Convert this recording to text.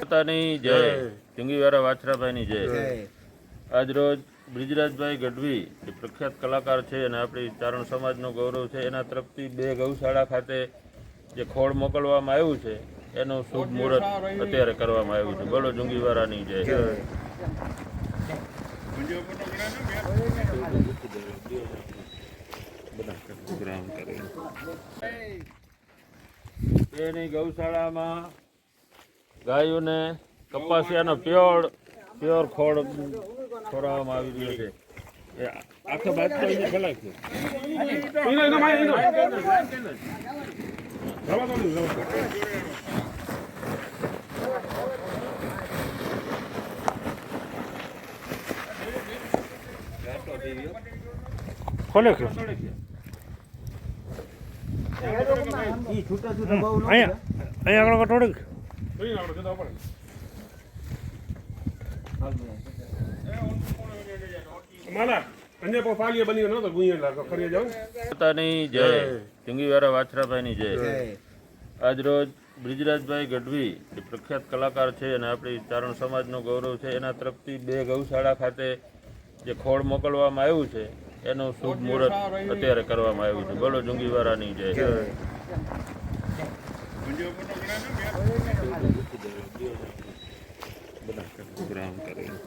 માતાની જય. જંગીવાળા વાછરાભાઈની જય. આજ રોજ બ્રિજરાજભાઈ ગઢવી જે પ્રખ્યાત કલાકાર છે અને આપણી ચારણ સમાજનો ગૌરવ છે એના તરફથી બે ગૌશાળા ખાતે જે ખોળ મોકલવામાં આવ્યું છે એનું શુભ મુહૂર્ત અત્યારે કરવામાં આવ્યું છે. બોલો જુંગીવાળાની જય. એની ગૌશાળામાં ગાયોને કપાસિયાનો પ્યોર પ્યોર ખોળ ખોરાવવામાં આવી રહ્યો છે. એ આખો બાજુ અહીંયા ખલાય છે. અહીંયા આગળ લાગો માતાની જય જંગીવાળા વાછરાભાઈની જય. આજરોજ બ્રિજરાજભાઈ ગઢવી જે પ્રખ્યાત કલાકાર છે અને આપણી ચારણ સમાજનો ગૌરવ છે એના તરફથી બે ગૌશાળા ખાતે જે ખોળ મોકલવામાં આવ્યું છે એનું શુભ મુહૂર્ત અત્યારે કરવામાં આવ્યું છે. બોલો જુંગીવારાની જય. બધા ગ્રામ કરીને